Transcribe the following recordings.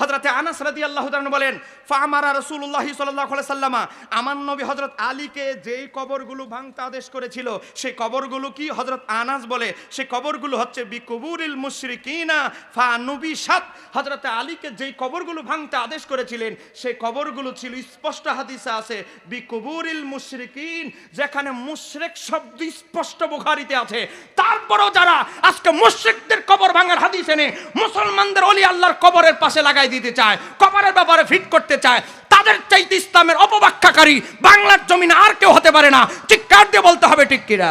হজরতে আনাস রাদি আল্লাহ বলেন ফামারা রসুল্লাহ সাল্লাহ সাল্লামা আমার নবী হজরত আলীকে যেই কবরগুলো ভাঙতে আদেশ করেছিল, সেই কবরগুলো কি? হজরত আনাস বলে, সেই কবরগুলো হচ্ছে বিকবুরিল মুশরিকিনা ফা নবী সাত হজরতে আলীকে যেই কবরগুলো ভাঙতে আদেশ করেছিলেন, সেই কবরগুলো ছিল, স্পষ্ট হাদিসে আছে, বিকবুরিল মুশরিকিন, যেখানে মুশরিক শব্দ স্পষ্ট বুখারিতে আছে। তারপরও যারা আজকে মুশরিকদের কবর ভাঙার হাদিস এনে, মুসলমানদের অলি আল্লাহর কবরের পাশে লাগাই দিতে চায় কপারের ব্যাপারে ফিট করতে চায়, তাদের চাইতে ইসলামের অপব্যাখ্যাকারী বাংলার জমিনে আর কেউ হতে পারে না। চিৎকার দিয়ে বলতে হবে, ঠিক কিনা?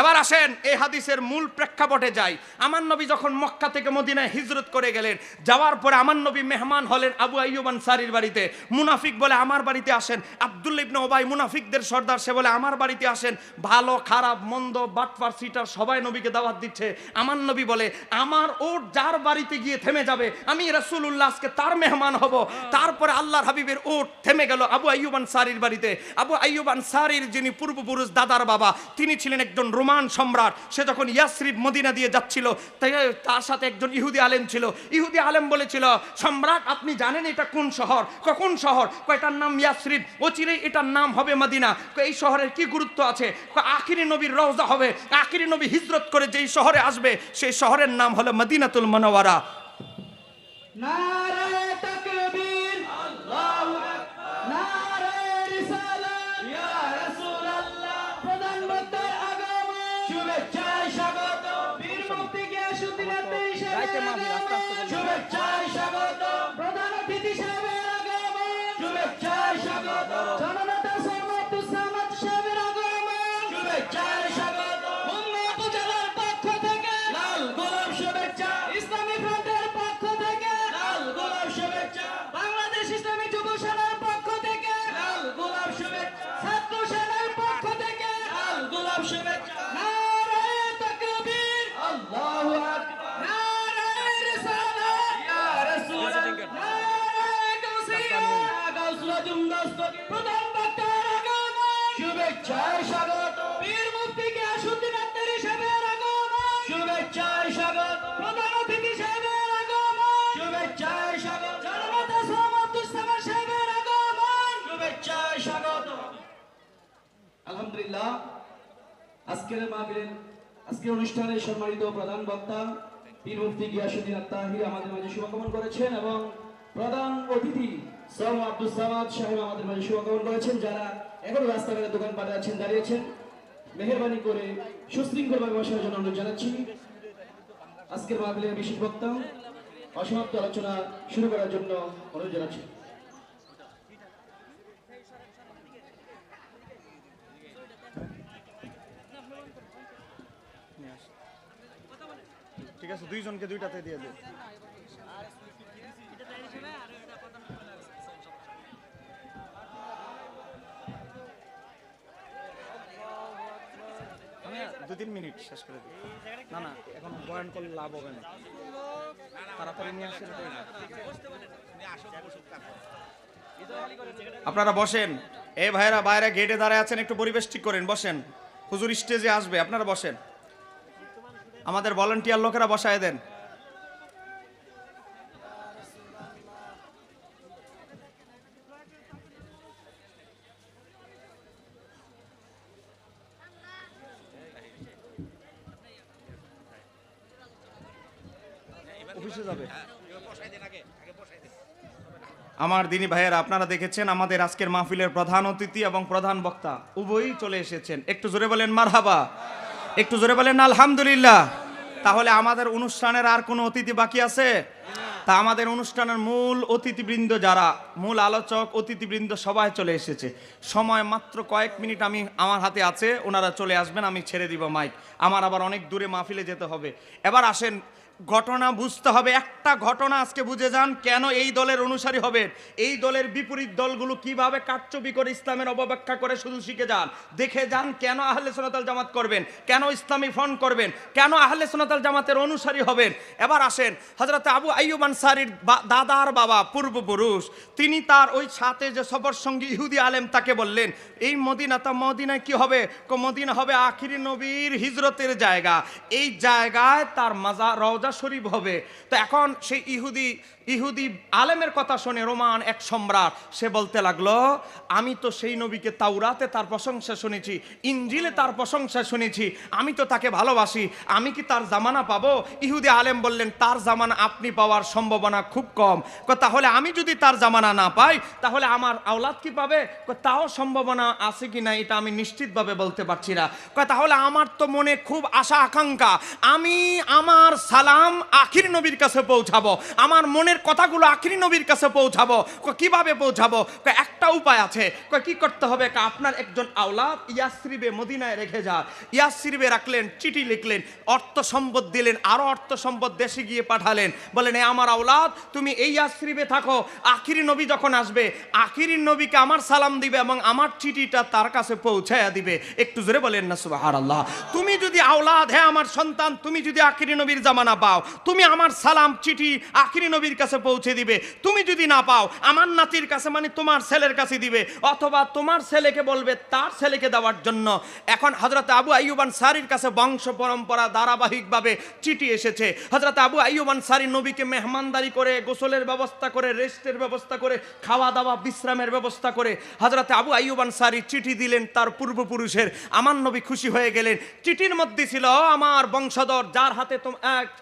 এবার আসেন, এই হাদিসের মূল প্রেক্ষাপটে যাই। আমার নবী যখন মক্কা থেকে মদিনায় হিজরত করে গেলেন, যাওয়ার পরে আমার নবী মেহমান হলেন আবু আইয়ুব আনসারির বাড়িতে। মুনাফিক বলে, আমার বাড়িতে আসেন। আব্দুল্লা ইবনে ওবাই মুনাফিকদের সর্দার, সে বলে, আমার বাড়িতে আসেন। ভালো, খারাপ, মন্দ বাটফার সিটার সবাই নবীকে দাওয়াত দিচ্ছে। আমার নবী বলে, আমার ওর যার বাড়িতে গিয়ে থেমে যাবে, আমি রাসূলুল্লাহ আজকে তার মেহমান হব। তারপরে আল্লাহর হাবিবের ওট থেমে গেল আবু আইয়ুব আনসারির বাড়িতে। আবু আইয়ুব আনসারির যিনি পূর্বপুরুষ দাদার বাবা, তিনি ছিলেন একজন রোমান সম্রাট, সে যখন ইয়াসরিব মদিনা দিয়ে যাচ্ছিল তার সাথে একজন ইহুদি আলেম ছিল। ইহুদি আলেম বলেছিল, সম্রাট, আপনি জানেন এটা কোন শহর? ক- কোন শহর কয়টার নাম ইয়াসরিব। অচিরেই এটার নাম হবে মদিনা। এই শহরের কি গুরুত্ব আছে? আখিরি নবীর রওজা হবে। আখিরি নবী হিজরত করে যেই শহরে আসবে, সেই শহরের নাম হলো মদিনাতুল মনোয়ারা নারায়ে আজকের মাহফিলের, আজকের অনুষ্ঠানে সম্মানিত প্রধান বক্তা, পীর মুফতি গিয়াসুদ্দিন আত্মাহির আমাদের মাঝে শুভকামন করেছেন এবং প্রধান অতিথি সম আব্দুল সামাদ সাহেব আমাদের মাঝে শুভকামন করেছেন, যারা এখনও রাস্তাঘাটে দোকানপাটে আছেন, দাঁড়িয়েছেন। মেহরবানি করে সুশৃঙ্খলভাবে বসার জন্য অনুরোধ জানাচ্ছি। আজকের মাহফিলের বিশেষ বক্তা, অসমাপ্ত আলোচনা শুরু করার জন্য অনুরোধ জানাচ্ছি। ঠিক আছে, দুইজনকে দুইটাতে দিয়ে দে দু তিন মিনিট শেষ করে দিই না না, এখন বয়ান করলে লাভ হবে না। তাড়াতাড়ি নিয়ে আপনারা বসেন। এই ভাইরা, বাইরে গেটে দাঁড়ায় আছেন, একটু পরিবেশ ঠিক করেন, বসেন। হুজুর স্টেজে আসবে, আপনারা বসেন। আমাদের ভলান্টিয়ার লোকেরা বসায় দেন। অফিসে যাবে। আমার দিনী ভাইয়েরা আপনারা দেখেছেন আমাদের আজকের মাহফিলের প্রধান অতিথি এবং প্রধান বক্তা উভয়ই চলে এসেছেন। একটু জোরে বলেন মারহাবা একটু জোরে বলেন আলহামদুলিল্লাহ। তাহলে আমাদের অনুষ্ঠানের আর কোনো অতিথি বাকি আছে? তা আমাদের অনুষ্ঠানের মূল অতিথিবৃন্দ যারা, মূল আলোচক, অতিথিবৃন্দ সবাই চলে এসেছে। সময় মাত্র কয়েক মিনিট আমি আমার হাতে আছে, ওনারা চলে আসবেন, আমি ছেড়ে দিব মাইক। আমার আবার অনেক দূরে মাহফিলে যেতে হবে। এবার আসেন ঘটনা বুঝতে হবে, একটা ঘটনা আজকে বুঝে যান কেন এই দলের অনুসারী হবেন। এই দলের বিপরীত দলগুলো কীভাবে কারচুপি করে ইসলামের অপব্যাখ্যা করে শুধু শিখে যান। দেখে যান কেন আহলে সোনাতাল জামাত করবেন, কেন ইসলামী ফ্রন্ট করবেন, কেন আহলে সোনাতাল জামাতের অনুসারী হবেন। এবার আসেন হজরত আবু আইয়ুব আনসারির দাদার বাবা, পূর্বপুরুষ। তিনি তার ওই সাথে যে সফর সঙ্গী ইহুদি আলেম তাকে বললেন, এই মদিনা তা মদিনায় কি হবে? মদিনা হবে আখিরি নবীর হিজরতের জায়গা। এই জায়গায় তার মাজা, রওজা রওজা শরীফ হবে। তো এখন সেই ইহুদি ইহুদি আলেমের কথা শুনে রোমান এক সম্রাট, সে বলতে লাগল, আমি তো সেই নবীকে তাওরাতে তার প্রশংসা শুনেছি ইঞ্জিলে তার প্রশংসা শুনেছি, আমি তো তাকে ভালোবাসি, আমি কি তার জামানা পাবো? ইহুদি আলেম বললেন, তার জামানা আপনি পাওয়ার সম্ভাবনা খুব কম। তাহলে আমি যদি তার জামানা না পাই, তাহলে আমার আওলাদ কি পাবে? তাও সম্ভাবনা আছে কি না, এটা আমি নিশ্চিতভাবে বলতে পারছি না। তাহলে আমার তো মনে খুব আশা, আকাঙ্ক্ষা, আমি আমার সালাম আখির নবীর কাছে পৌঁছাবো, আমার মনের কথাগুলো আখিরি নবীর কাছে পৌঁছাবো। কীভাবে পৌঁছাবো? একটা উপায় আছে। কি করতে হবে? আপনার একজন আওলাদ ইয়াসরিবে মদিনায় রেখে যান। ইয়াসরিবে রাখলেন, চিঠি লিখলেন, অর্থ সম্পদ দিলেন, আরও অর্থ সম্পদ দেশে গিয়ে পাঠালেন। বলেন, এ আমার আওলাদ, তুমি এই ইয়াসরিবে থাকো। আখিরি নবী যখন আসবে, আখিরি নবীকে আমার সালাম দিবে এবং আমার চিঠিটা তার কাছে পৌঁছায়া দিবে। একটু জোরে বলেন না, সুবহানাল্লাহ। তুমি যদি আওলাদ হ্যাঁ আমার সন্তান, তুমি যদি আখিরি নবীর জামানা পাও, তুমি আমার সালাম, চিঠি আখিরি নবীর কাছে পৌঁছে দিবে। তুমি যদি না পাও, আমার নাতির কাছে মানে তোমার ছেলের কাছে দিবে। অথবা তোমার ছেলেকে বলবে তার ছেলেকে দেওয়ার জন্য। এখন হজরত আবু আইয়ুবান সারির কাছে বংশ পরম্পরা ধারাবাহিকভাবে চিঠি এসেছে। হজরত আবু আইয়ুবান সারি নবীকে মেহমানদারি করে, গোসলের ব্যবস্থা করে, রেস্টের ব্যবস্থা করে খাওয়া দাওয়া বিশ্রামের ব্যবস্থা করে হজরত আবু আইয়ুবান সারি চিঠি দিলেন তার পূর্বপুরুষের। আমার নবী খুশি হয়ে গেলেন। চিঠির মধ্যে ছিল আমার বংশধর, যার হাতে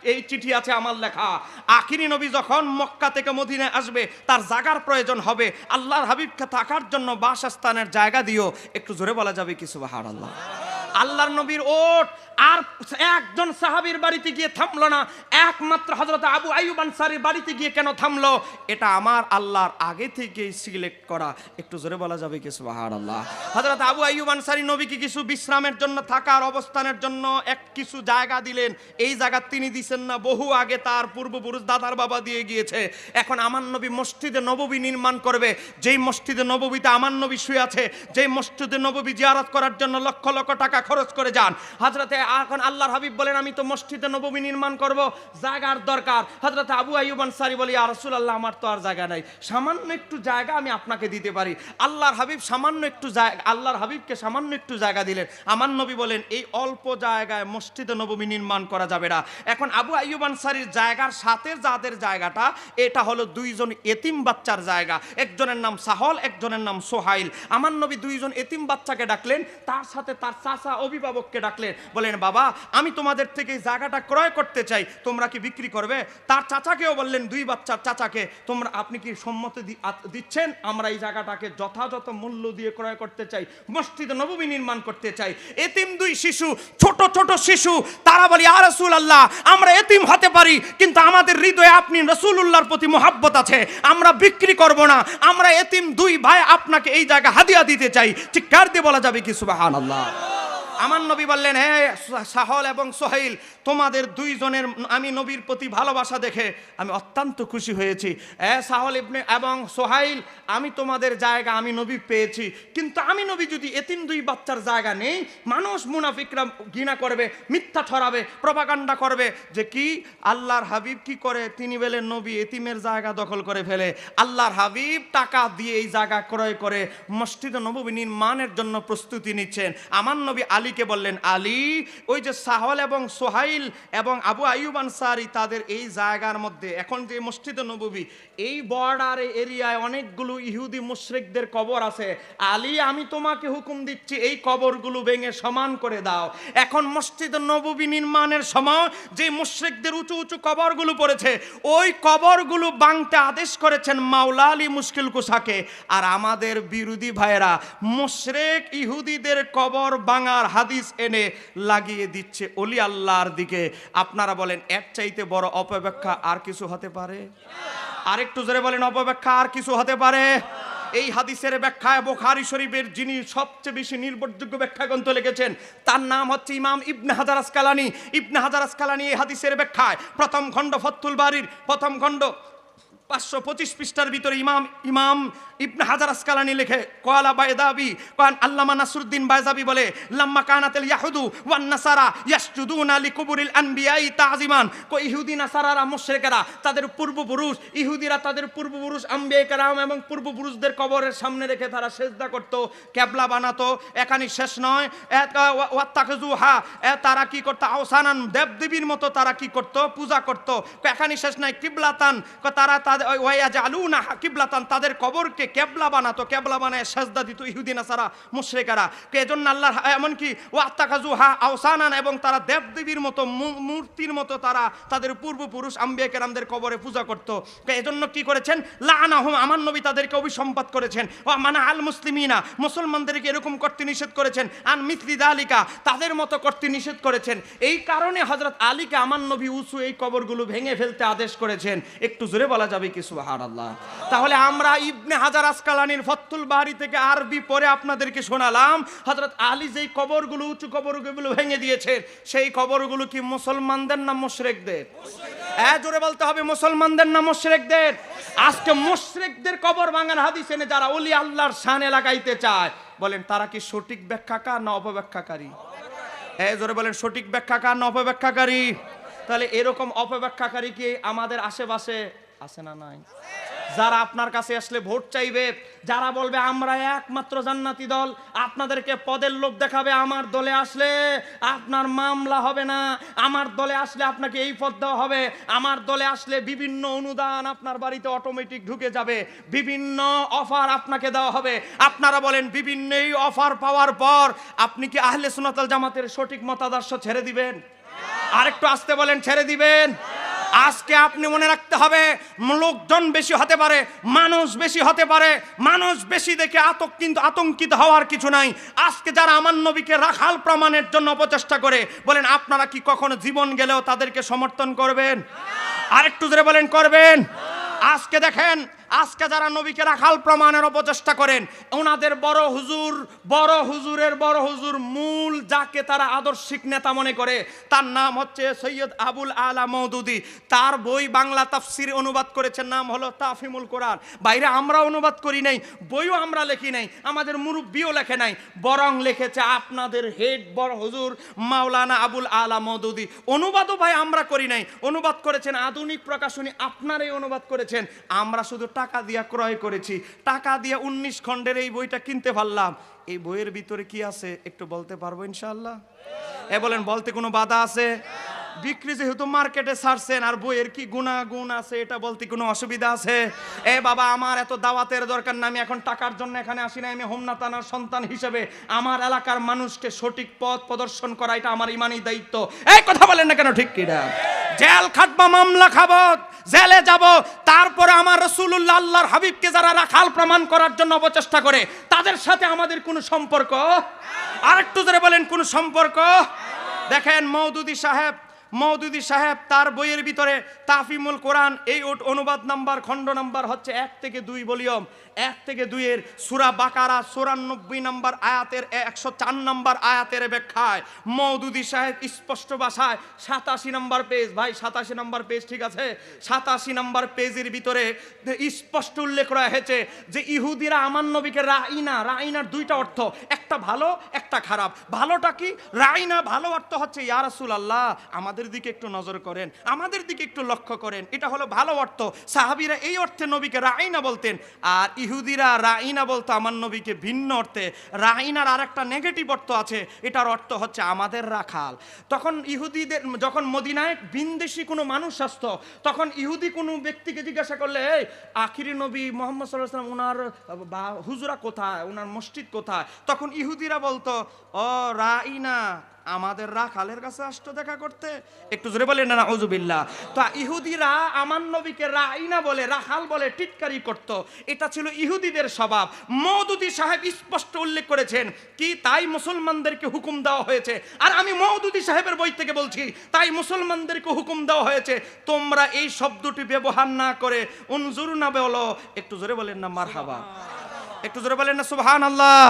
এই চিঠি আছে আমার লেখা। আখিরি নবী যখন মক্কা থেকে মদিনায় আসবে, তার জাগার প্রয়োজন হবে। আল্লাহর হাবিবকে থাকার জন্য বাসস্থানের জায়গা দিও। একটু জোরে বলা যাবে কিছু বাহার আল্লাহ আল্লাহর নবীর ওট। আর একজন সাহাবীর বাড়িতে গিয়ে থামলো না। একমাত্র হজরত আবু আইয়ুব আনসারীর বাড়িতে গিয়ে কেন থামলো? এটা আমার আল্লাহর আগে থেকেই সিলেক্ট করা। একটু জোরে বলা যাবে কি? সুবাহার আল্লাহ হজরত আবু আইয়ুব আনসারী নবীকে কিছু বিশ্রামের জন্য, থাকার অবস্থানের জন্য এক কিছু জায়গা দিলেন। এই জায়গা তিনি দিছেন না, বহু আগে তার পূর্বপুরুষ দাদার বাবা দিয়ে গিয়েছে। এখন আমার নবী মসজিদে নববী নির্মাণ করবে। যেই মসজিদে নববীতে আমার নবী শুয়ে আছে, যেই মসজিদে নববী জিয়ারত করার জন্য লক্ষ লক্ষ টাকা খরচ করে যান। হজরতে এখন আল্লাহর হাবিব বলেন, আমি তো মসজিদে নববী নির্মাণ করব, জায়গার দরকার। হজরতে আবু আইয়ুব আনসারি বলি আর আল্লাহ আমার তো আর জায়গা নাই। সামান্য একটু জায়গা আমি আপনাকে দিতে পারি। আল্লাহর হাবিব সামান্য একটু জায়গা, আল্লাহর হাবিবকে সামান্য একটু জায়গা দিলেন। আমার নবী বলেন, এই অল্প জায়গায় মসজিদে নববী নির্মাণ করা যাবে না। এখন আবু আইয়ুব আনসারির জায়গার সাথে যাদের জায়গাটা, এটা হলো দুইজন এতিম বাচ্চার জায়গা। একজনের নাম সাহল, একজনের নাম সোহাইল। আমার নবী দুইজন এতিম বাচ্চাকে ডাকলেন, তার সাথে তার চাচা অভিভাবককে ডাকলেন, বলেন, বাবা, আমি তোমাদের থেকে জায়গাটা ক্রয় করতে চাই, তোমরা কি বিক্রি করবে? তার চাচাকেও বললেন, দুই বাচ্চার চাচাকে, তোমরা, আপনি কি সম্মতি দিচ্ছেন? আমরা এই জায়গাটাকে যথাযথ মূল্য দিয়ে ক্রয় করতে চাই, মসজিদে নবমী নির্মাণ করতে চাই। এতিম দুই শিশু, ছোট ছোট শিশু, তারা বলি আর রসুল আল্লাহ আমরা এতিম হতে পারি, কিন্তু আমাদের হৃদয়ে আপনি রসুল্লাহর প্রতি মোহাব্বত আছে, আমরা বিক্রি করব না, আমরা এতিম দুই ভাই আপনাকে এই জায়গা হাদিয়া দিতে চাই। চিৎকার দিয়ে বলা যাবে কি সুবাহান আল্লাহ আমার নবী বললেন হ্যাঁ সাহল এবং সোহেল তোমাদের দুইজনের, আমি নবীর প্রতি ভালোবাসা দেখে আমি অত্যন্ত খুশি হয়েছি। হ্যাঁ সাহল ইবনে এবং সোহাইল, আমি তোমাদের জায়গা আমি নবী পেয়েছি। কিন্তু আমি নবী যদি এতিম দুই বাচ্চার জায়গা নেই, মানুষ মুনাফিকরা ঘৃণা করবে, মিথ্যা ছড়াবে প্রপাগান্ডা করবে যে কি? আল্লাহর হাবিব কি করে? তিনি বলেন নবী এতিমের জায়গা দখল করে ফেলে। আল্লাহর হাবিব টাকা দিয়ে এই জায়গা ক্রয় করে মসজিদ নবী নির্মাণের জন্য প্রস্তুতি নিচ্ছেন। আমার নবী আলীকে বললেন, আলী, ওই যে সাহল এবং সোহাইল এবং আবু আইয়ুব আনসারি তাদের এই জায়গার মধ্যে, এখন যে মসজিদ নবী এই বর্ডার এরিয়ায় অনেকগুলো ইহুদি মুশরিকদের কবর আছে। আলী, আমি তোমাকে হুকুম দিচ্ছি, এই কবরগুলো ভেঙে সমান করে দাও। এখন মসজিদ নবী নির্মাণের সময় যে মুশরিকদের উঁচু উঁচু কবরগুলো পড়েছে, ওই কবরগুলো বাংতে আদেশ করেছেন মাওলা আলী মুশকিল কুসাকে আর আমাদের বিরোধী ভাইয়েরা, মুশরেক ইহুদিদের কবর বাঙার হাদিস এনে লাগিয়ে দিচ্ছে অলি আল্লাহর দিকে। আপনারা বলেন, এর চাইতে বড় অপব্যাখ্যা আর কিছু হতে পারে? আরেকটু জোরে বলেন, অপব্যাখ্যা আর কিছু হতে পারে? এই হাদিসের ব্যাখ্যায় বোখারি শরীফের যিনি সবচেয়ে বেশি নির্ভরযোগ্য ব্যাখ্যা গ্রন্থ লিখেছেন, তার নাম হচ্ছে ইমাম ইবনে হাজার আসকালানি। ইবনে হাজার আসকালানি এই হাদিসের ব্যাখ্যায় প্রথম খণ্ড ফতুল বাড়ির প্রথম খণ্ড পাঁচশো পঁচিশ পৃষ্ঠার ভিতরে ইমাম ইমাম ইবনে হাজার আসকালানি লেখে কয়ালা বায়দাবি কান আল্লামা নাসরুদ্দিন বায়জাবি বলে, লাম্মা কানাতেল ইয়াহুদু ওয়ান নাসারা ইয়াসজুদুনা লিকুবুরিল আনবিয়াই তাজিমান কো ইহুদি নাসারারা মুশরিকেরা, তাদের পূর্বপুরুষ, ইহুদিরা তাদের পূর্বপুরুষ আম্বিয়া কারাম এবং পূর্বপুরুষদের কবরের সামনে রেখে তারা সেজদা করত, ক্যাবলা বানাতো এখানে শেষ নয় ওয়াত্তাখজু হা তারা কি করতো, আওসানান দেবদেবীর মতো তারা কি করত, পূজা করত এখানে শেষ নয় কিবলাতান তারা তাদের ওয়া জালুনা কিবলাতান, তাদের কবরকে কেবলা বানাতো, কেবলা বানায় সেজদা দিত ইহুদি নাসারা মুশরিকারা। এজন্য আল্লাহর এমনকি ও ওয়াত্তাখাজু হা আওসানান, এবং তারা দেবদেবীর মতো মূর্তির মতো তারা তাদের পূর্বপুরুষ আম্বিয়া কেরামদের কবরে পূজা করত। এজন্য কি করেছেন? লানাহুম, আমার নবী তাদেরকে অভিসম্পাদ করেছেন। ও মানা আল মুসলিমিনা, মুসলমানদেরকে এরকম করতে নিষেধ করেছেন। আন মিসলি দালিকা, তাদের মতো করতে নিষেধ করেছেন। এই কারণে হজরত আলীকে আমার নবী উসু এই কবরগুলো ভেঙে ফেলতে আদেশ করেছেন। একটু জোরে বলা যাবে কি সুহার আল্লাহ তাহলে আমরা ইবনে হাজার আসকালানির ফত্তুল বাহারি থেকে আরবি পরে আপনাদেরকে শোনালাম হজরত আলী যেই কবরগুলো, উঁচু কবরগুলো ভেঙে দিয়েছেন সেই কবরগুলো কি মুসলমানদের না মুশরেকদের? জোরে বলতে হবে মুসলমানদের না মুশরেকদের? আজকে মুশরেকদের কবর ভাঙার হাদিস এনে যারা ওলি আল্লাহর শানে লাগাইতে চায়, বলেন তারা কি সঠিক ব্যাখ্যাকার না অপব্যাখ্যাকারী? হ্যাঁ জোরে বলেন, সঠিক ব্যাখ্যাকার না অপব্যাখ্যাকারী? তাহলে এরকম অপব্যাখ্যাকারী কি আমাদের আশেপাশে আছে না নাই? যারা আপনার কাছে আসলে ভোট চাইবে, যারা বলবে, আমরা একমাত্র জান্নাতি দল, আপনাদেরকে পদের লোক দেখাবে, আমার দলে আসলে আপনার মামলা হবে না, আমার দলে আসলে আপনাকে এই পদ দেওয়া হবে, আমার দলে আসলে বিভিন্ন অনুদান আপনার বাড়িতে অটোমেটিক ঢুকে যাবে, বিভিন্ন অফার আপনাকে দেওয়া হবে। আপনারা বলেন, বিভিন্ন এই অফার পাওয়ার পর আপনি কি আহলে সুনাতাল জামাতের সঠিক মতাদর্শ ছেড়ে দিবেন? আরেকটু আসতে বলেন, ছেড়ে দিবেন? আজকে আপনি মনে রাখতে হবে, লোকজন বেশি হতে পারে, মানুষ বেশি হতে পারে, মানুষ বেশি দেখে আতক কিন্তু আতঙ্কিত হওয়ার কিছু নাই। আজকে যারা আমার নবীকে রাখাল প্রমাণের জন্য অপচেষ্টা করে, বলেন আপনারা কি কখনো জীবন গেলেও তাদেরকে সমর্থন করবেন? আরেকটু জোরে বলেন, করবেন? আজকে দেখেন আজকে যারা নবীকে রাখাল প্রমাণের অপচেষ্টা করেন, ওনাদের বড় হুজুর, বড় হুজুরের বড় হুজুর মূল যাকে তারা আদর্শিক নেতা মনে করে, তার নাম হচ্ছে সৈয়দ আবুল আলা মৌদুদি তার বই বাংলা তাফসির অনুবাদ করেছেন, নাম হলো তাফিমুল কোরআন। বাইরে আমরা অনুবাদ করি নাই, বইও আমরা লেখি নাই, আমাদের মুরব্বিও লেখে নাই, বরং লিখেছে আপনাদের হেড বড় হুজুর মাওলানা আবুল আলা মৌদুদি অনুবাদও ভাই আমরা করি নাই, অনুবাদ করেছেন আধুনিক প্রকাশনী আপনারাই অনুবাদ করেছেন, আমরা শুধু টাকা দিয়া ক্রয় করেছি। টাকা দিয়ে উনিশ খণ্ডের এই বইটা কিনতে পারলাম। এই বইয়ের ভিতরে কি আছে একটু বলতে পারব ইনশাল্লাহ এ বলেন, বলতে কোনো বাধা আছে? বিক্রি যেহেতু মার্কেটে ছাড়ছেন আর বইয়ের কি গুণাগুণ আছে এটা বলতে কোনো অসুবিধা আছে? এ বাবা, আমার এত দাওয়াতের দরকার না, আমি এখন টাকার জন্য এখানে আসি না আমি হোমনা তানার সন্তান হিসেবে আমার এলাকার মানুষকে সঠিক পথ প্রদর্শন করা, এটা আমার ইমানই দায়িত্ব। এই কথা বলেন না কেন, ঠিক কিনা জেল খাটবা, মামলা খাব, জেলে যাব, তারপরে আমার রসুল্লাহ আল্লাহর হাবিবকে যারা রাখাল প্রমাণ করার জন্য অপচেষ্টা করে, তাদের সাথে আমাদের কোনো সম্পর্ক? আরেকটু ধরে বলেন, কোন সম্পর্ক? দেখেন মৌদুদি সাহেব মৌদুদি সাহেব তার বইয়ের ভিতরে তাফিমুল কোরআন, এই অনুবাদ নাম্বার, খণ্ড নাম্বার হচ্ছে এক থেকে দুই ভলিউম। এক থেকে দুইয়ের সুরা বাকারা চুরানব্বই নাম্বার আয়াতের একশো চার নম্বর আয়াতের ব্যাখ্যায় মৌদুদি সাহেব স্পষ্ট ভাষায় সাতাশি নম্বর পেজ ভাই সাতাশি নম্বর পেজ ঠিক আছে? সাতাশি নম্বর পেজের ভিতরে স্পষ্ট উল্লেখ করা হয়েছে যে ইহুদিরা আমার নবীকে রাইনা, রাইনার দুইটা অর্থ, একটা ভালো, একটা খারাপ। ভালোটা কি? রাইনা ভালো অর্থ হচ্ছে, ইয়া রাসূল আল্লাহ আমাদের দিকে একটু নজর করেন, আমাদের দিকে একটু লক্ষ্য করেন। এটা হলো ভালো অর্থ। সাহাবীরা এই অর্থে নবীকে রাইনা বলতেন। আর ইহুদিরা রাইনা বলতো আমার নবীকে ভিন্ন অর্থে। রাইনার আর একটা নেগেটিভ অর্থ আছে, এটার অর্থ হচ্ছে আমাদের রাখাল। তখন ইহুদিদের, যখন মদিনায় বিনদেশি কোনো মানুষ আসতো, তখন ইহুদি কোনো ব্যক্তিকে জিজ্ঞাসা করলে, এই, আখিরি নবী মোহাম্মদ সাল্লাহ সাল্লাম ওনার বা হুজুরা কোথায়? ওনার মসজিদ কোথায়? তখন ইহুদিরা বলতো, ও, রাইনা আমাদের রাখালের কাছে আসতো দেখা করতে? একটু জোরে বলেন না ওজুবিল্লা তো ইহুদিরা আমার নবীকে রাইনা বলে, রাখাল বলে টিটকারি করত। এটা ছিল ইহুদিদের স্বভাব। মৌদুদি সাহেব স্পষ্ট উল্লেখ করেছেন, কি তাই মুসলমানদেরকে হুকুম দেওয়া হয়েছে? আর আমি মৌদুদি সাহেবের বই থেকে বলছি, তাই মুসলমানদেরকে হুকুম দেওয়া হয়েছে। তোমরা এই শব্দটি ব্যবহার না করে, উনজুর না বলো। একটু জোরে বলেন না, মারহাবা। একটু জোরে বলেন না সুবহান আল্লাহ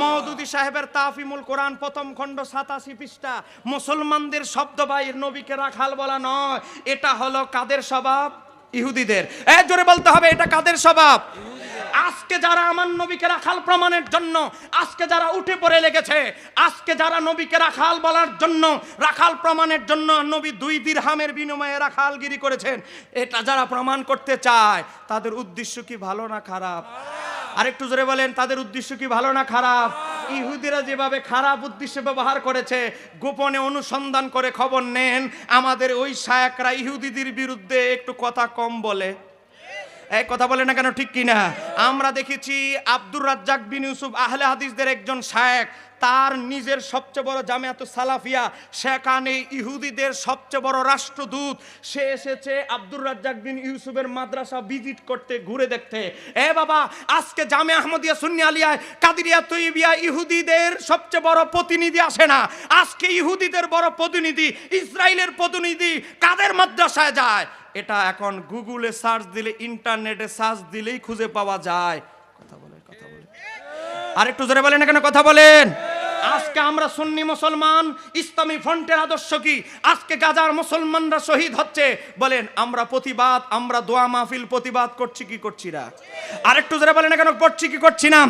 মৌদুদি সাহেবের তাফিমুল কোরআন প্রথম খণ্ড সাতাশি পৃষ্ঠা। মুসলমানদের শব্দ বাইর নবীকে রাখাল বলা নয়, এটা হলো কাদের স্বভাব? ইহুদিদের। এ, জোরে বলতে হবে, এটা কাদের স্বভাব? আজকে যারা আমার নবীকে রাখাল প্রমাণের জন্য, আজকে যারা উঠে পড়ে লেগেছে, আজকে যারা নবীকে রাখাল বলার জন্য, রাখাল প্রমাণের জন্য নবী দুই দিরহামের বিনিময়ে রাখালগিরি করেছেন। এটা যারা প্রমাণ করতে চায়, তাদের উদ্দেশ্য কি ভালো না খারাপ? আরেকটু জোরে বলেন, তাদের উদ্দেশ্য কি ভালো না খারাপ? ইহুদিরা যেভাবে খারাপ উদ্দেশ্যে ব্যবহার করেছে, গোপনে অনুসন্ধান করে খবর নেন। আমাদের ওই সায়াকরা ইহুদিদের বিরুদ্ধে একটু কথা কম বলে। এই কথা বলে না কেন, ঠিক কিনা? আমরা দেখেছি আব্দুর রাজ্জাক বিন ইউসুফ, আহলে হাদিসদের একজন শায়েক তার নিজের সবচেয়ে বড় জামিয়াত সালাফিয়া সেখানে ইহুদিদের সবচেয়ে বড় রাষ্ট্রদূত। সে এসেছে আব্দুর রাজ্জাক বিন ইউসুফের মাদ্রাসা ভিজিট করতে, ঘুরে দেখতে। এ বাবা, আজকে জামে আহমদিয়া সুন্নি আলিয়ায়, কাদিরিয়া তৈবিয়া ইহুদিদের সবচেয়ে বড় প্রতিনিধি আসে না। আজকে ইহুদিদের বড় প্রতিনিধি ইসরায়েলের প্রতিনিধি কাদের মাদ্রাসায় যায়? এটা এখন গুগলে সার্চ দিলে, ইন্টারনেটে সার্চ দিলেই খুঁজে পাওয়া যায়। কথা বলেন কথা বলেন। আর একটু জোরে বলেন না কেন, কথা বলেন। আজকে আমরা সুন্নি মুসলমান, ইসলামী ফ্রন্টের আদর্শ কি? আজকে গাজার মুসলমানরা শহীদ হচ্ছে। বলেন, আমরা প্রতিবাদ, আমরা দোয়া মাহফিল প্রতিবাদ করছি, কি করছি না? আর একটু জোরে বলেন কেন, করছি, কি করছি না?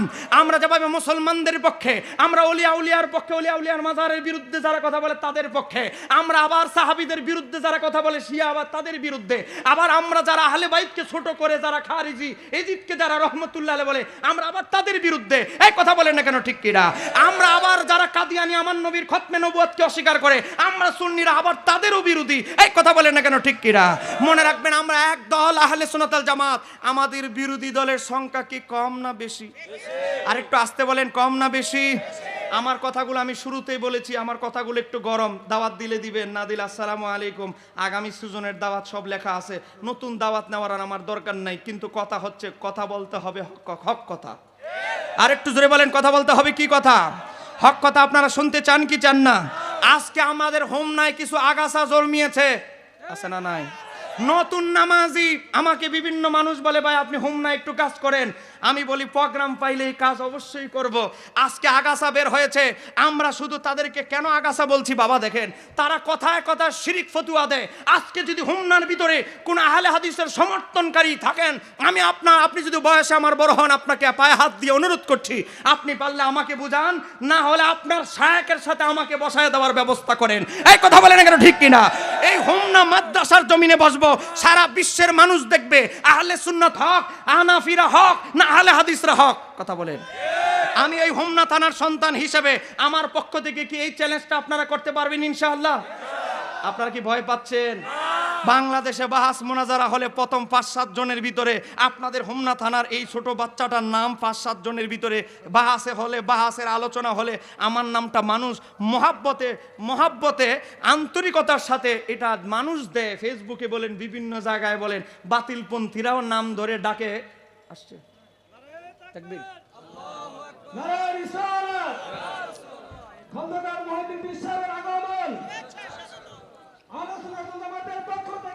আমরা যেভাবে মুসলমানদের পক্ষে, আমরা অলিয়া উলিয়ার পক্ষে, অলিয়া উলিয়ার মাজারের বিরুদ্ধে যারা কথা বলে তাদের পক্ষে, আমরা আবার সাহাবিদের বিরুদ্ধে যারা কথা বলে শিয়া, আবার তাদের বিরুদ্ধে, আবার আমরা যারা আহলে বাইতকে ছোট করে, যারা খারিজি এজিদকে যারা রহমতুল্লাহ বলে, আমরা আবার তাদের বিরুদ্ধে। এই কথা বলেন না কেন, ঠিক কিনা আমরা আবার যারা কাদিয়ানি আমার নবীর খতমে নবুয়তকে অস্বীকার করে, আমরা সুন্নিরা আবার তাদেরও বিরোধী। এই কথা বলেন না কেন, ঠিক কিনা? মনে রাখবেন, আমরা এক দল, আহলে সুনাতাল জামাত। আমাদের বিরোধী দলের সংখ্যা কি কম না বেশি? আরেকটু আসতে বলেন, কম না বেশি? আমার কথাগুলো আমি শুরুতেই বলেছি, আমার কথাগুলো একটু গরম। দাওয়াত দিলে দিবেন, না দিলে আসসালামু আলাইকুম। আগামী সুজনের দাওয়াত সব লেখা আছে। নতুন দাওয়াত নেওয়ার আর আমার দরকার নাই, কিন্তু কথা হচ্ছে, কথা বলতে হবে হক কথা। আর একটু জোরে বলেন, কথা বলতে হবে কি কথা? হক কথা আপনারা শুনতে চান কি চান না? আজকে আমাদের হোম নাই কিছু আগাছা জন্মিয়েছে। আছে না নাই? নতুন নামাজি, আমাকে বিভিন্ন মানুষ বলে, ভাই, আপনি হোম না একটু কাজ করেন। আমি বলি, প্রোগ্রাম পাইলে এই কাজ অবশ্যই করব। আজকে আগাছা বের হয়েছে। আমরা শুধু তাদেরকে কেন আগাছা বলছি, বাবা দেখেন, তারা কথায় কথা শিরিক ফতুয়া দেয়। আজকে যদি হুমনার ভিতরে কোন আহলে হাদিসের সমর্থনকারী থাকেন, আমি আপনার, আপনি যদি বয়সে আমার বড় হন, আপনাকে পায়ে হাত দিয়ে অনুরোধ করছি, আপনি পারলে আমাকে বুঝান, না হলে আপনার সায়কের সাথে আমাকে বসায় দেওয়ার ব্যবস্থা করেন। এই কথা বলেন কেন, ঠিক কিনা? এই হোমনা মাদ্রাসার জমিনে বসবো সারা বিশ্বের মানুষ দেখবে, আহলে সুন্নত হক, আনাফিরা হক, না আহলে হাদিসরা হক। কথা বলেন। আমি এই হোমনা থানার সন্তান হিসেবে আমার পক্ষ থেকে কি এই চ্যালেঞ্জটা আপনারা করতে পারবেন ইনশাআল্লাহ? আপনারা কি ভয় পাচ্ছেন? বাংলাদেশে বাহাস মোনাজারা হলে প্রথম পাঁচ সাত জনের ভিতরে আপনাদের হোমনা থানার এই ছোট বাচ্চাটার নাম পাঁচ সাত জনের ভিতরে বাহাসে হলে বাহাসের আলোচনা হলে, আমার নামটা মানুষ মহাব্বতে মহাব্বতে, আন্তরিকতার সাথে এটা মানুষ দেয়। ফেসবুকে বলেন, বিভিন্ন জায়গায় বলেন, বাতিলপন্থীরাও নাম ধরে ডাকে। আসছে। দেখবেন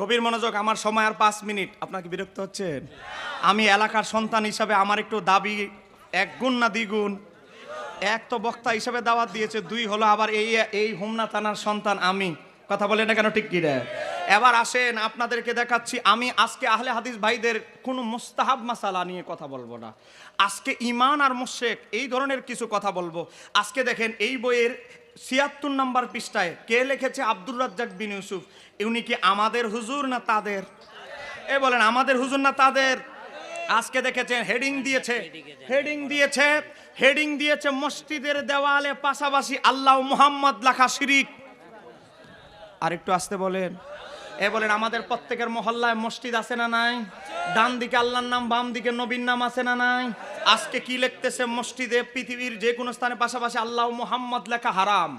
গভীর মনোযোগ, আমার সময় আর পাঁচ মিনিট। আপনাকে বিরক্ত হচ্ছেন? আমি এলাকার সন্তান হিসাবে আমার একটু দাবি, এক গুণ না দ্বিগুণ? এক তো বক্তা হিসাবে দাওয়াত দিয়েছে, দুই হলো আবার এই এই হোমনা থানার সন্তান আমি। কথা বলে না কেন, ঠিক কি রে? এবার আসেন, আপনাদেরকে দেখাচ্ছি, আমি আজকে আহলে হাদিস ভাইদের কোনো মুস্তাহাব মাসালা নিয়ে কথা বলব না। আজকে ইমান আর মুশেক এই ধরনের কিছু কথা বলব। আজকে দেখেন, এই বইয়ের ছিয়াত্তর নম্বর পৃষ্ঠায় কে লিখেছে আব্দুর রাজ্জাক বিন ইউসুফ? উনি কি আমাদের হুজুর না তাদের? এ বলেন, আমাদের হুজুর না তাদের? আজকে দেখেছেন, হেডিং দিয়েছে। হেডিং দিয়েছে হেডিং দিয়েছে মসজিদের দেওয়ালে, পাশাপাশি আল্লাহ মুহাম্মদ লেখা শিরিক। আর একটু আসতে বলেন। এ বলেন আমাদের প্রত্যেকের মহল্লায় মসজিদ আছে না নাই? ডান দিকে আল্লাহর নাম বাম দিকে নবীর নাম আছে না নাই? আজকে কি লিখতেছে মসজিদে? পৃথিবীর যে কোনো স্থানে পাশাপাশি আল্লাহ মুহাম্মদ লেখা হারাম।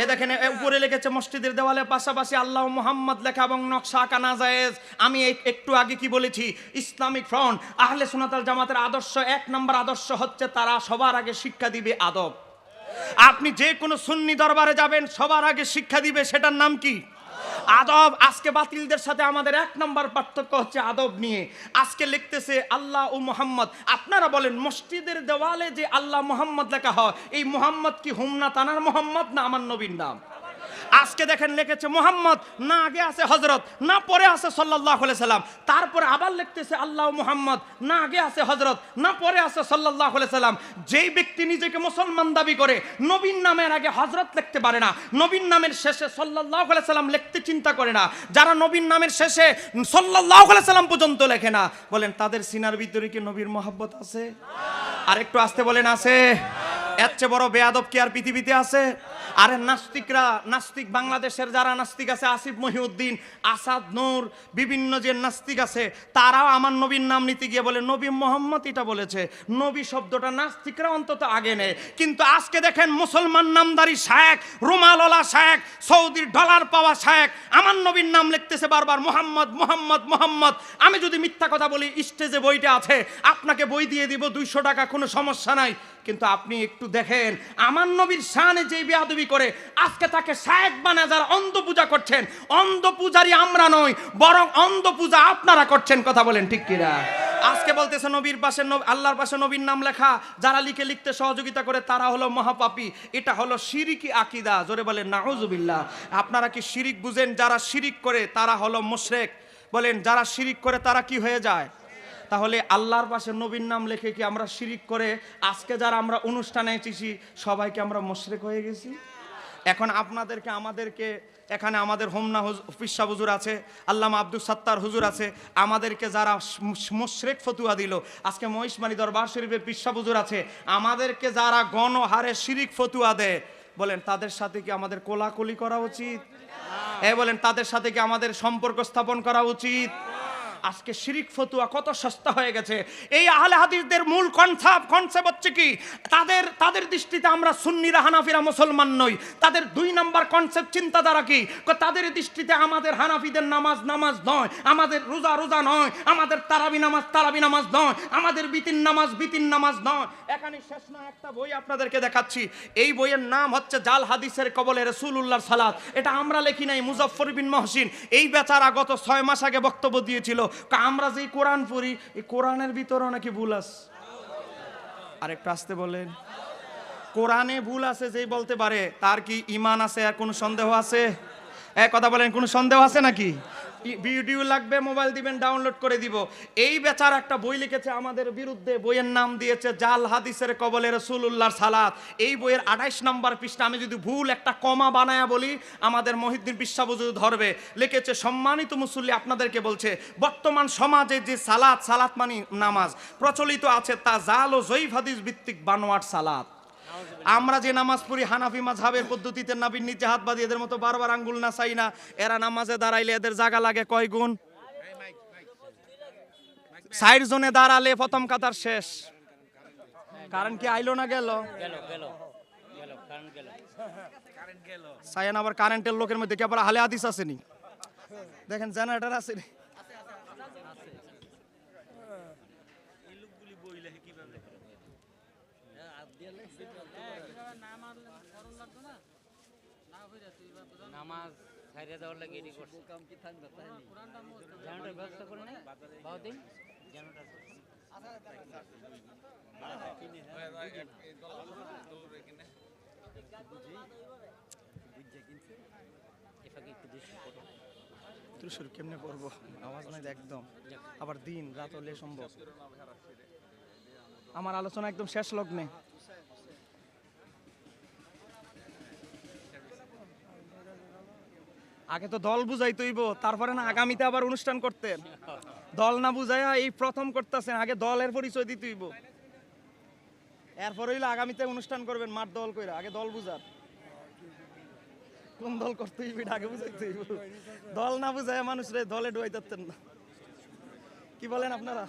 এ দেখেন উপরে লিখেছে মসজিদের দেওয়ালে পাশাপাশি আল্লাহ মোহাম্মদ লেখা এবং নকশা আঁকা না জায়েজ। আমি একটু আগে কি বলেছি? ইসলামিক ফ্রন্ট আহলে সুনাতাল জামাতের আদর্শ এক নম্বর আদর্শ হচ্ছে তারা সবার আগে শিক্ষা দিবে আদব। আপনি যে কোনো সুন্নি দরবারে যাবেন সবার আগে শিক্ষা দিবে সেটার নাম কি? আদব আজকে বাতিলদের সাথে আমাদের এক নম্বর পার্থক্য হচ্ছে আদব নিয়ে। আজকে লিখতেছে আল্লাহ ও মোহাম্মদ। আপনারা বলেন, মসজিদের দেওয়ালে যে আল্লাহ মোহাম্মদ লেখা হয়, এই মোহাম্মদ কি হুমনা তানার মোহাম্মদ না আমার নবীর নাম? আজকে দেখেন লিখেছে মোহাম্মদ, না আগে আছে হজরত না পরে আছে সাল্লাহ সাল্লাম। তারপরে আবার লিখতেছে আল্লাহ মোহাম্মদ, না আগে আছে হজরত না পরে আছে সাল্লাহ সাল্লাম। যেই ব্যক্তি নিজেকে মুসলমান দাবি করে নবীন নামের আগে হজরত লিখতে পারে না নবীন নামের শেষে সাল্লাহ সাল্লাম লিখতে চিন্তা করে না, যারা নবীন নামের শেষে সাল্লাহ সাল্লাম পর্যন্ত লেখে না, বলেন তাদের সিনার ভিতরে কি নবীর মহাব্বত আছে? আর একটু আসতে বলেন, আছে? এর চেয়ে বড় বেয়াদব কি আর পৃথিবীতে আছে? আরে নাস্তিকরা, নাস্তিক বাংলাদেশের যারা নাস্তিক আছে, আসিফ মহিউদ্দিন, আসাদ নূর, বিভিন্ন যে নাস্তিক আছে, তারাও আমার নবীর নাম নিতে গিয়ে বলে, নবী মোহাম্মদ এটা বলেছে। নবী শব্দটা নাস্তিকরা অন্তত আগে নেয়। কিন্তু আজকে দেখেন মুসলমান নামদারি শায়েক, রুমালওয়ালা শায়েক, সৌদির ডলার পাওয়া শায়েক, আমার নবীর নাম লিখতেছে বারবার, মোহাম্মদ মোহাম্মদ মোহাম্মদ। আমি যদি মিথ্যা কথা বলি, স্টেজে বইটা আছে। আপনাকে বই দিয়ে দিব, দুইশো টাকা, কোনো সমস্যা নাই। কিন্তু আপনি একটু দেখেন, আমার নবীর শানে যে বেয়াদবি করে, আজকে তাকে শায়েক যারা অন্ধ পূজা করছেন, অন্ধ পূজারি আমরা নই, বরং অন্ধ পূজা আপনারা করছেন, কথা বলেন ঠিক কিনা? আজকে বলতেছে নবীর পাশে আল্লাহর পাশে নবীর নাম লেখা, যারা লিখে লিখতে সহযোগিতা করে, তারা হলো মহাপাপী, এটা হলো শিরিকি আকিদা, জোরে বলেন, নাউজুবিল্লাহ। আপনারা কি শিরিক বুঝেন? যারা শিরিক করে, তারা হলো মুশরেক। বলেন, যারা শিরিক করে, তারা কি হয়ে যায়? তাহলে আল্লাহর পাশে নবীর নাম লেখে কি আমরা শিরিক করে আজকে যারা আমরা অনুষ্ঠানে এসেছি, সবাইকে আমরা মুশরেক হয়ে গেছি? এখন আপনাদেরকে, আমাদেরকে, এখানে আমাদের হোমনা পিসা হুজুর আছে, আল্লামা আব্দুল সাত্তার হুজুর আছে, আমাদেরকে যারা মুশরেক ফতুয়া দিল, আজকে মহিষমানি দরবার শরীফের পিসা হুজুর আছে, আমাদেরকে যারা গণহারে শিরিক ফতুয়া দেয়, বলেন তাদের সাথে কি আমাদের কোলাকুলি করা উচিত? এ বলেন তাদের সাথে কি আমাদের সম্পর্ক স্থাপন করা উচিত? আজকে শিরিক ফতুয়া কত সস্তা হয়ে গেছে। এই আহলে হাদিসদের মূল কনসেপ্ট কনসেপ্ট হচ্ছে কি? তাদের তাদের দৃষ্টিতে আমরা সুন্নিরা হানাফিরা মুসলমান নই। তাদের দুই নম্বর কনসেপ্ট চিন্তাধারা কি? তাদের দৃষ্টিতে আমাদের হানাফিদের নামাজ নামাজ নয়, আমাদের রোজা রোজা নয়, আমাদের তারাবি নামাজ তারাবি নামাজ নয়, আমাদের বিতিন নামাজ বিতিন নামাজ নয়। এখানে শেষ নয় একটা বই আপনাদেরকে দেখাচ্ছি। এই বইয়ের নাম হচ্ছে জাল হাদিসের কবলে রসুল্লাহর সালাত। এটা আমরা লিখি নাই মুজফর বিন মহসিন। এই বেচারা গত ছয় মাস আগে বক্তব্য দিয়েছিল আমরা যে কোরআন পড়ি, এই কোরআনের ভিতরেও নাকি ভুল আছে। আর একটু আসতে বলেন। কোরআনে ভুল আছে যেই বলতে পারে, তার কি ইমান আছে আর কোনো সন্দেহ আছে? এক কথা বলেন, কোনো সন্দেহ আছে নাকি? ভিডিও লাগবে, মোবাইল দিবেন, ডাউনলোড করে দিব। এই বেচার একটা বই লিখেছে আমাদের বিরুদ্ধে, বইয়ের নাম দিয়েছে জাল হাদিসের কবলে রসুল্লাহর সালাত। এই বইয়ের আঠাইশ নম্বর পৃষ্ঠা, আমি যদি ভুল একটা কমা বানায়া বলি, আমাদের মহিদ্দিন বিশ্বাবুজু ধরবে, লিখেছে, সম্মানিত মুসল্লি আপনাদেরকে বলছে, বর্তমান সমাজে যে সালাত সালাত মানি নামাজ, প্রচলিত আছে তা জাল ও জৈব হাদিস ভিত্তিক বানোয়াট সালাত। আমরা যে নামাজ পড়ি হানাফি মাঝহাবের পদ্ধতিতে নাবির নিচে হাত বাঁধি এদের মতো বারবার আঙ্গুল না চাই না, এরা নামাজে দাঁড়াইলে এদের জায়গা লাগে কয় গুণ? সাইড জোনে দাঁড়ালে প্রথম কাতার শেষ। কারণ কি আইলো না গেল? সায়ান আবার কারেন্টের লোকের মধ্যে কি আবার হালে হাদিস আসেনি দেখেন জেনারেটর আসেনি নামাজ ছাইরে দেওয়ার লাগে এটি করছে। ব্যবস্থা করে করো ত্রিশুর কেমনে পড়ব? আওয়াজ নাই একদম। আবার দিন রাত হলে সম্ভব। আমার আলোচনা একদম শেষ লগ্নে। আগে তো দল বুঝাই তৈব তারপরে না আগামীতে আবার অনুষ্ঠান করতেন দল না বুঝাইয়া এই প্রথম করতেছেন, আগে দলের পরিচয় দিতেইব এরপরে হইলে আগামীতে অনুষ্ঠান করবেন মাঠ দল কইরা, আগে দল বুঝার। কোন দল করতে হইবে আগে বুঝাইতে দল না বুঝায় মানুষরে দলে ডুয়াইতেন না। কি বলেন আপনারা?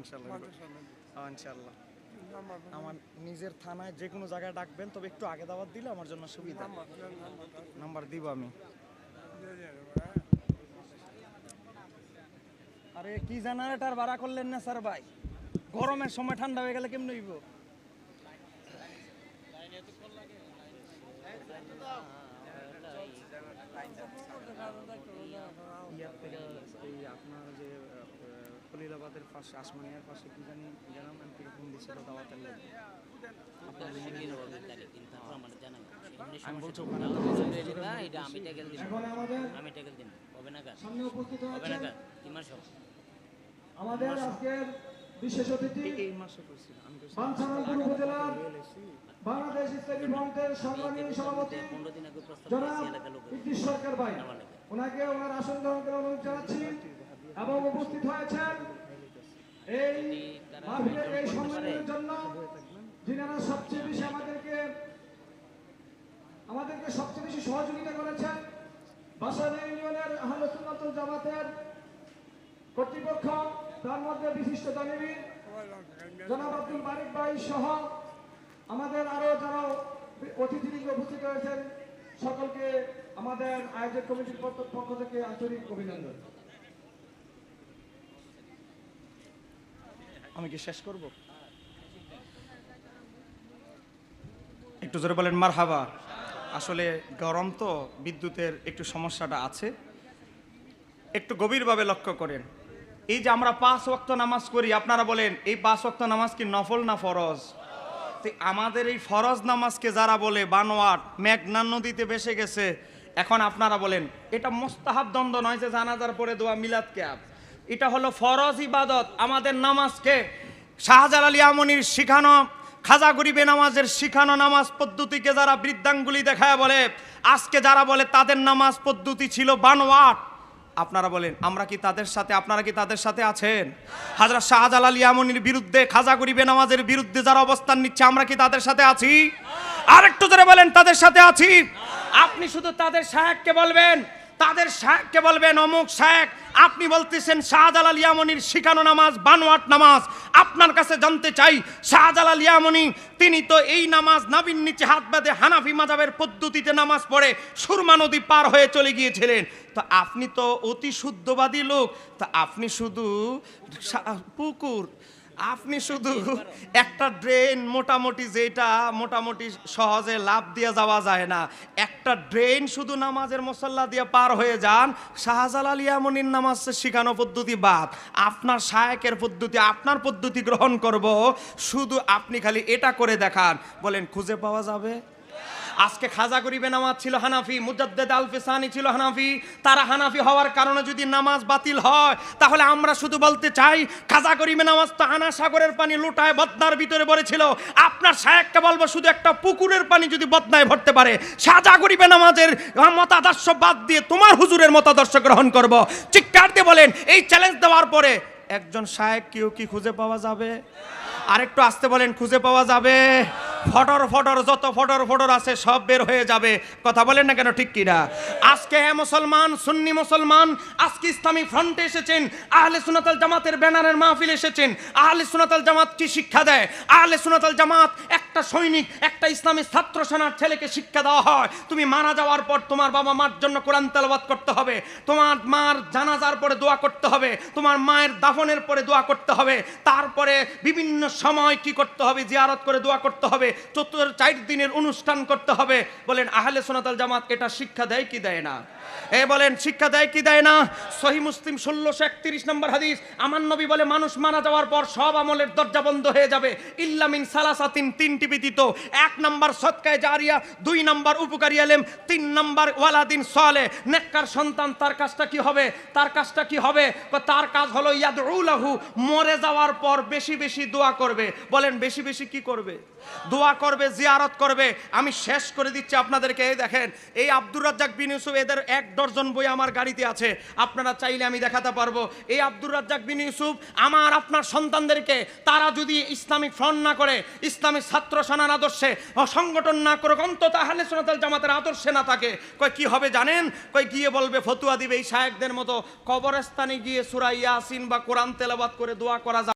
ইনশাল্লাহ। হ্যাঁ, ইনশাল্লাহ। আমার নিজের থানায় যে কোনো জায়গায় ডাকবেন তবে একটু আগে দাওয়াত দিলে আমার জন্য সুবিধা। নাম্বার দিব আমি। আরে কি জেনারেটার ভাড়া করলেন না স্যার ভাই? গরমের সময় ঠান্ডা হয়ে গেলে কেমন হইব? এই আপনার যে খলিলাবাদের পাশে আসমানিয়ার পাশে কি জানি জানাম আমি কীরকম দিছিল দাওয়াতের লোক আমি বলছি এটা আমি ট্যাকেল দিন আমি ট্যাকেল দিন হবে না কার? হবে না হয়েছেন কার? তিমার আমাদের আজকের বিশেষ অতিথি এই- এই মাসে করছিল আমি বাঞ্ছারামপুর উপজেলার বাংলাদেশ ইসলামী ফ্রন্টের সংগ্রামী সভাপতি পনেরো দিন আগে জনাব এলাকার লোকের। সরকার ভাই। ওনাকে ওনার আসন গ্রহণ করে অনুরোধ জানাচ্ছি। এবং উপস্থিত হয়েছেন এই মাহফিলের এই সম্মেলনের জন্য যিনারা সবচেয়ে বেশি আমাদেরকে আমাদেরকে সবচেয়ে বেশি সহযোগিতা করেছেন, বাসাদ ইউনিয়নের সুন্নাতুল জামাতের কর্তৃপক্ষ, তার মধ্যে বিশিষ্ট দানিবীর জনাব আব্দুল মালিক ভাই সহ আমাদের আরও যারা অতিথিবৃন্দ উপস্থিত হয়েছেন, সকলকে আমাদের আয়োজক কমিটির পক্ষ থেকে আন্তরিক অভিনন্দন। আমি কি শেষ করব? একটু জোরে বলেন মার হাবা আসলে গরম তো, বিদ্যুতের একটু সমস্যাটা আছে। একটু গভীরভাবে লক্ষ্য করেন। এই যে আমরা পাঁচ ওয়াক্ত নামাজ করি, আপনারা বলেন, এই পাঁচ ওয়াক্ত নামাজ কি নফল না ফরজ? তো আমাদের এই ফরজ নামাজকে যারা বলে, বানোয়াট, মেঘনা নদীতে বেসে গেছে, এখন আপনারা বলেন, এটা মোস্তাহাব দ্বন্দ্ব নয় যে জানাজার পরে দোয়া মিলাদ ক্যাব এটা হলো ফরজ ইবাদত। আমাদের নামাজকে শাহজালাল আমনির শিখানো, খাজা গরিবে নামাজের শিখানো নামাজ পদ্ধতিকে যারা বৃদ্ধাঙ্গুলি দেখায় বলে, আজকে যারা বলে তাদের নামাজ পদ্ধতি ছিল বানোয়াট। আপনারা বলেন, আমরা কি তাদের সাথে, আপনারা কি তাদের সাথে আছেন? হাজরা শাহজালাল ইয়ামনির বিরুদ্ধে, খাজা গরিবে নামাজের বিরুদ্ধে যারা অবস্থান নিচ্ছে, আমরা কি তাদের সাথে আছি? আরেকটু ধরে বলেন, তাদের সাথে আছি? আপনি শুধু তাদের সাহেবকে বলবেন তাদের শায়েককে বলবেন, অমুক শায়েক আপনি বলতেছেন শাহজালাল ইয়ামনির শিখানো নামাজ, বানোয়াট নামাজ। আপনার কাছে জানতে চাই, শাহজালাল ইয়ামনি, তিনি তো এই নামাজ নাবিন নিচে হাত বাঁধে হানাফি মাজাবের পদ্ধতিতে নামাজ পড়ে, সুরমা নদী পার হয়ে চলে গিয়েছিলেন। তো আপনি তো অতি শুদ্ধবাদী লোক, তা আপনি শুধু পুকুর আপনি শুধু একটা ড্রেন মোটামুটি যেটা মোটামুটি সহজে লাভ দিয়ে যাওয়া যায় না। একটা ড্রেন শুধু নামাজের মশল্লা দিয়ে পার হয়ে যান, শাহজালাল ইয়ামনির নামাজ শিখানো পদ্ধতি বাদ। আপনার সায়কের পদ্ধতি, আপনার পদ্ধতি গ্রহণ করব, শুধু আপনি খালি এটা করে দেখান। বলেন, খুঁজে পাওয়া যাবে? আজকে খাজা গরিবে নামাজ ছিল হানাফি, মুজাদ্দেদ আল ফিসানি ছিল হানাফি। তারা হানাফি হওয়ার কারণে যদি নামাজ বাতিল হয়, তাহলে আমরা শুধু বলতে চাই, খাজা গরিবে নামাজ তো আনা সাগরের পানি লুটায় বদনার ভিতরে ভরেছিল। আপনার শায়েককে বলব, শুধু একটা পুকুরের পানি যদি বদনায় ভরতে পারে, সাজা গরিবে নামাজের মতাদর্শ বাদ দিয়ে তোমার হুজুরের মতাদর্শ গ্রহণ করব। চিৎকার দিয়ে বলেন, এই চ্যালেঞ্জ দেওয়ার পরে একজন শায়েক কেউ কি খুঁজে পাওয়া যাবে? আরেকটু আসতে বলেন, খুঁজে পাওয়া যাবে? ফটর ফটর, যত ফটর ফটর আছে সব বের হয়ে যাবে। কথা বলেন না কেন ঠিক কিনা? আজকে হ্যাঁ মুসলমান, সুন্নি মুসলমান, আজকে ইসলামী ফ্রন্টে এসেছেন, আহলে সুনাতাল জামাতের ব্যানারের মাহফিল এসেছেন। আহলে সুনাতাল জামাত কি শিক্ষা দেয়? আহলে সুনাতাল জামাত একটা সৈনিক, একটা ইসলামী ছাত্র সেনার ছেলেকে শিক্ষা দেওয়া হয়। তুমি মারা যাওয়ার পর তোমার বাবা মার জন্য কোরআন তেলাওয়াত করতে হবে। তোমার মার জানাজার পরে দোয়া করতে হবে। তোমার মায়ের দাফনের পরে দোয়া করতে হবে। তারপরে বিভিন্ন সময় কি করতে হবে? জিয়ারত করে দোয়া করতে হবে। চতুর চার দিনের অনুষ্ঠান করতে হবে। বলেন, আহলে সোনাতাল জামাত এটা শিক্ষা দেয় কি দেয় না? এ বলেন, শিক্ষা দেয় কি দেয় না? সহি মুসলিম ষোলোশো একত্রিশ নম্বর হাদিস, আমার নবী বলে, মানুষ মারা যাওয়ার পর সব আমলের দরজা বন্ধ হয়ে যাবে। ইল্লামিন সালাসাতিন তিনটি ব্যতীত এক নম্বর সৎকায় জারিয়া, দুই নম্বর উপকারী আলেম, তিন নম্বর ওয়ালাদিন সলে। নেককার সন্তান, তার কাজটা কি হবে? তার কাজটা কি হবে? তার কাজ হলো ইয়াদউলাহু মরে যাওয়ার পর বেশি বেশি দোয়া করবে। বলেন, বেশি বেশি কি করবে? দোয়া করবে, জিয়ারত করবে। আমি শেষ করে দিচ্ছি আপনাদেরকে, এই দেখেন, এই আব্দুর রাজ্জাক বিন ইউসুফ এদের এক ডজন বই আমার গাড়িতে আছে। আপনারা চাইলে আমি দেখাতে পারব। এই আব্দুর রাজ্জাক বিন ইউসুফ, আমার আপনার সন্তানদেরকে, তারা যদি ইসলামিক ফ্রন্ট না করে ইসলামিক ছাত্র সেনার আদর্শে সংগঠন না করে অন্তত আহলে সোনাতাল জামাতের আদর্শে না থাকে। কয়, কি হবে জানেন? কয়, গিয়ে বলবে, ফতুয়া দিবে এই শায়েকদের মতো। কবরস্থানে গিয়ে সুরা ইয়াসিন বা কোরআন তেলাবাদ করে দোয়া করা যাবে